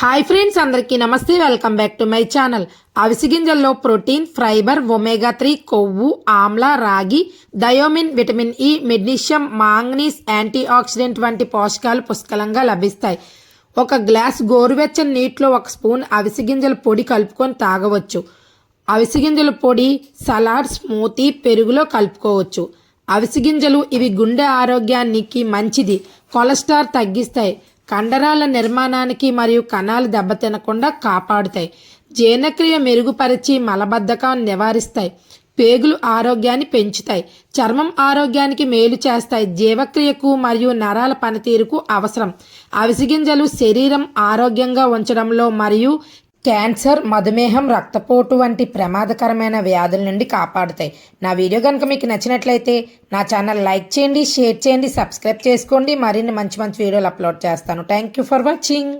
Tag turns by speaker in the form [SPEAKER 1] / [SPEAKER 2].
[SPEAKER 1] Hi friends అందరికీ నమస్తే. Welcome back to my channel. అవిసి గింజల్లో ప్రోటీన్ ఫైబర్ ఒమేగా త్రీ కొవ్వు ఆమ్ల రాగి డయోమిన్ vitamin E magnesium manganese antioxidant వంటి పోషకాలు పుష్కలంగా లభిస్తాయి. ఒక గ్లాస్ గోరువెచ్చని నీటిలో ఒక స్పూన్ అవిసి గింజల పొడి కలుపుకొని తాగవచ్చు. అవిసి గింజల పొడి సలాడ్ స్మూతీ పెరుగులో కలుపుకోవచ్చు. అవిసి గింజలు ఇవి గుండె ఆరోగ్యానికి మంచిది. కొలెస్ట్రాల్ తగ్గిస్తాయి. కండరాల నిర్మాణానికి మరియు కణాలు దెబ్బతినకుండా కాపాడుతాయి. జీర్ణక్రియ మెరుగుపరిచి మలబద్ధకాన్ని నివారిస్తాయి. పేగులు ఆరోగ్యాన్ని పెంచుతాయి. చర్మం ఆరోగ్యానికి మేలు చేస్తాయి. జీవక్రియకు మరియు నరాల పనితీరుకు అవసరం. అవిసిగింజలు శరీరం ఆరోగ్యంగా ఉంచడంలో మరియు క్యాన్సర్ మధుమేహం రక్తపోటు వంటి ప్రమాదకరమైన వ్యాధుల నుండి కాపాడుతాయి. నా వీడియో కనుక మీకు నచ్చినట్లయితే నా ఛానల్ లైక్ చేయండి షేర్ చేయండి సబ్స్క్రైబ్ చేసుకోండి. మరిన్ని మంచి మంచి వీడియోలు అప్లోడ్ చేస్తాను. Thank you for watching